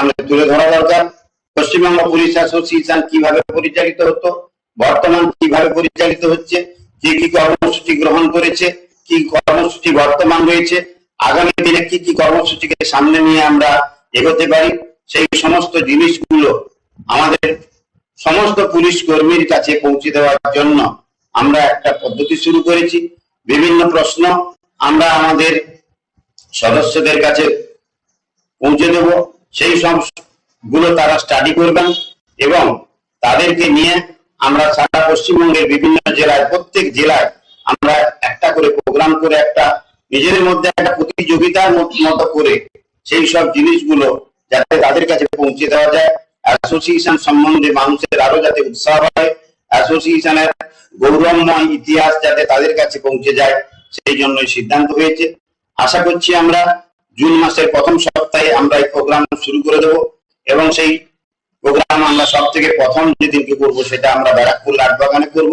সামনে তুলে ধরা দরকার। পশ্চিমবঙ্গ পুলিশ অ্যাসোসিয়েশন কীভাবে পরিচালিত হতো, বর্তমান কীভাবে পরিচালিত হচ্ছে, কি কি কর্মসূচি গ্রহণ করেছে, কি কর্মসূচি বর্তমান রয়েছে, আগামী দিনে কি কি কর্মসূচিকে সামনে নিয়ে আমরা এগোতে পারি, সেই সমস্ত জিনিসগুলো আমাদের সমস্ত পুলিশ কর্মীর কাছে পৌঁছে দেওয়ার জন্য আমরা একটা পদ্ধতি শুরু করেছি। বিভিন্ন প্রশ্ন আমরা আমাদের সদস্যদের কাছে পৌঁছে দেব। সেই সবগুলো তারা স্টাডি করবেন এবং তাদেরকে নিয়ে আমরা সারা পশ্চিমবঙ্গের বিভিন্ন জেলায়, প্রত্যেক জেলায় আমরা একটা করে প্রোগ্রাম করে একটা নিজেদের মধ্যে একটা প্রতিযোগিতার মত- করে সেই সব জিনিসগুলো যাতে তাদের কাছে পৌঁছে দেওয়া যায়। অ্যাসোসিয়েশন সম্বন্ধে মানুষের আরও যাতে উৎসাহ হয়। অ্যাসোসিয়েশনের গৌরবময় ইতিহাস যাতে তাদের কাছে পৌঁছে যায়, সেই জন্য সিদ্ধান্ত হয়েছে। আশা করছি আমরা জুন মাসের প্রথম সপ্তাহে আমরা এই প্রোগ্রাম শুরু করে দেব এবং সেই প্রোগ্রাম আমরা সব থেকে প্রথম যেদিনকে করব সেটা আমরা ব্যারাকপুর লাটবাগানে করব।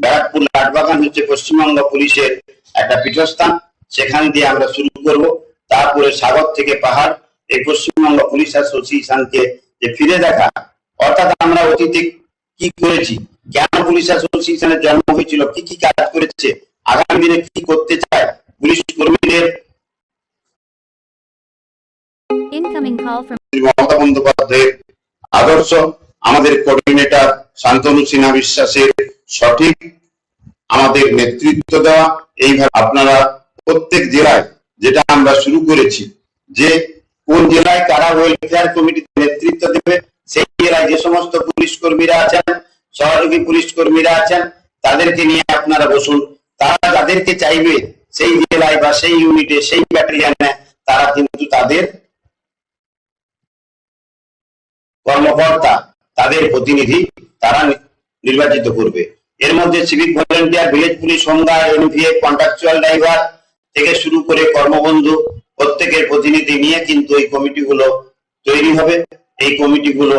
ব্যারাকপুর লাটবাগান হচ্ছে পশ্চিমবঙ্গ পুলিশের একটা পীঠস্থান। সেখান দিয়ে আমরা শুরু করব। তারপরে সাগর থেকে পাহাড়, এই পশ্চিমবঙ্গ পুলিশ অ্যাসোসিয়েশনকে যে ফিরে দেখা, অর্থাৎ আমরা অতীতে কি করেছি, কেন পুলিশ অ্যাসোসিয়েশনের জন্ম হয়েছিল, কি কি কাজ করেছে, আগামী দিনে কি করতে চায়, পুলিশ কর্মীদের Incoming call from মমতা বন্দ্যোপাধ্যায়ের আদর্শ, আমাদের কোঅর্ডিনেটর শান্তনু সিনহা বিশ্বাসের সঠিক আমাদের নেতৃত্ব দেওয়া, এইভাবে আপনারা প্রত্যেক জেলায় যেটা আমরা শুরু করেছি, যে কোন জেলায় কারা ওয়েলফেয়ার কমিটিতে নেতৃত্ব দেবে, সেই জেলায় যে সমস্ত পুলিশ কর্মীরা আছেন সহযোগী পুলিশ কর্মীরা আছেন, তাদেরকে নিয়ে আপনারা বসুন। তারা যাদেরকে চাইবে, সেই জেলায় বা সেই ইউনিটে সেই ব্যাটালিয়ানে তারা কিন্তু তাদের কর্মকর্তা, তাদের প্রতিনিধি, তারা নির্বাচিত করবে। এর মধ্যে civic volunteer village police home guard NVA contractual driver থেকে শুরু করে কর্মবন্ধু প্রত্যেকের প্রতিনিধি নিয়ে কিন্তু এই কমিটিগুলো তৈরি হবে। এই কমিটিগুলো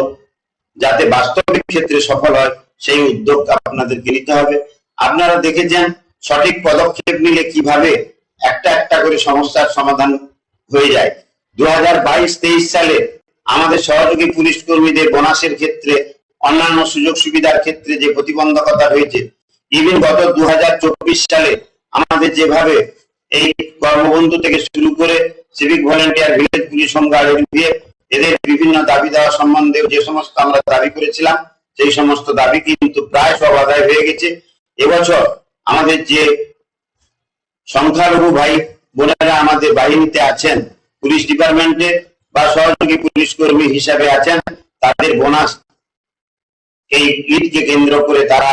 যাতে বাস্তবিক ক্ষেত্রে সফল হয়, সেই উদ্যোগ আপনাদেরকে নিতে হবে। আপনারা দেখেছেন, সঠিক পদক্ষেপ নিলে কীভাবে একটা একটা করে সমস্যার সমাধান হয়ে যায়। দু হাজার বাইশ, তেইশ সালে আমাদের সহযোগী পুলিশ কর্মীদের বোনাসের ক্ষেত্রে, অন্যান্য সুযোগ সুবিধার ক্ষেত্রে যে প্রতিবন্ধকতা হয়েছে ইভেন গত দু সালে আমাদের যেভাবে এই কর্মবন্ধু থেকে শুরু করে civic volunteer village police home guard NVF এদের বিভিন্ন দাবি দেওয়া সম্বন্ধে যে সমস্ত আমরা দাবি করেছিলাম, সেই সমস্ত দাবি কিন্তু প্রায় সব আদায় হয়ে গেছে। এবছর আমাদের যে সংখ্যালঘু ভাই বোনেরা আমাদের বাহিনীতে আছেন, পুলিশ ডিপার্টমেন্টে বা সহযোগী পুলিশ কর্মী হিসাবে আছেন, তাদের বোনাস এই ঈদকে কেন্দ্র করে তারা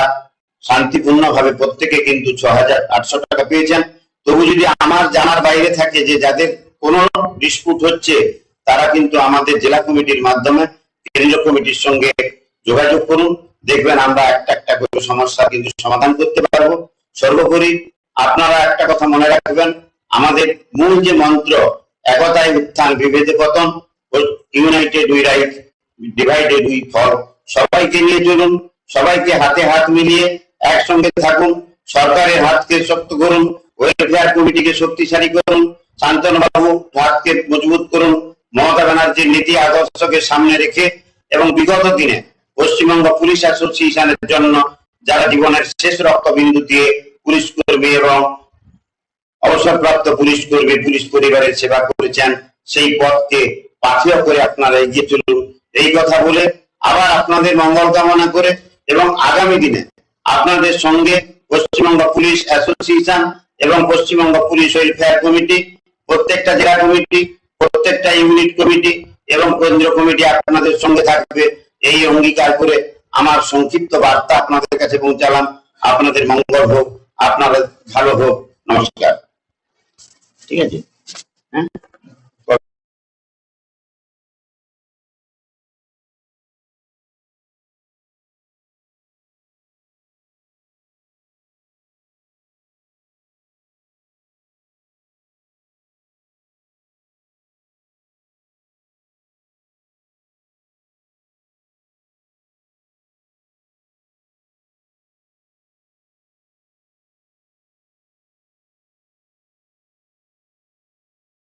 শান্তিপূর্ণ ভাবে প্রত্যেকে কিন্তু ছ হাজার আটশো টাকা পেয়েছেন। তবু যদি আমার জানার বাইরে থাকে যে যাদের কোনো ডিসপুট হচ্ছে, তারা কিন্তু আমাদের জেলা কমিটির মাধ্যমে কেন্দ্রীয় কমিটির সঙ্গে যোগাযোগ করুন। দেখবেন আমরা একটা একটা করে সমস্যা কিন্তু সমাধান করতে পারব। সর্বোপরি আপনারা একটা কথা মনে রাখবেন, আমাদের মূল যে মন্ত্র একতায় উত্থান বিভেদে পতন united we right divided we fall. সবাইকে নিয়ে চলুন, সবাইকে হাতে হাত মিলিয়ে একসঙ্গে থাকুন, সরকারের হাতকে শক্ত করুন ওয়েলফেয়ার কমিটিকে শক্তিশালী করুন শান্তনু বাবু হাতকে মজবুত করুন, মমতা ব্যানার্জির নীতি আদর্শকে সামনে রেখে এবং বিগত দিনে পশ্চিমবঙ্গ পুলিশ অ্যাসোসিয়েশনের জন্য যারা জীবনের শেষ রক্তবিন্দু দিয়ে পুলিশ কর্মী এবং অবসরপ্রাপ্ত পুলিশ কর্মী, পুলিশ পরিবারের সেবা করেছেন, সেই পথকে পাথেয় করে আপনারা এগিয়ে চলুন। এই কথা বলে আবার আপনাদের মঙ্গল কামনা করে এবং আগামী দিনে আপনাদের সঙ্গে পশ্চিমবঙ্গ পুলিশ অ্যাসোসিয়েশন এবং পশ্চিমবঙ্গ পুলিশ ওয়েলফেয়ার কমিটি, প্রত্যেকটা জেলা কমিটি, প্রত্যেকটা ইউনিট কমিটি এবং কেন্দ্রীয় কমিটি আপনাদের সঙ্গে থাকবে। এই অঙ্গীকার করে আমার সংক্ষিপ্ত বার্তা আপনাদের কাছে পৌঁছালাম। আপনাদের মঙ্গল হোক, আপনাদের ভালো হোক। নমস্কার। ঠিক আছে? হ্যাঁ?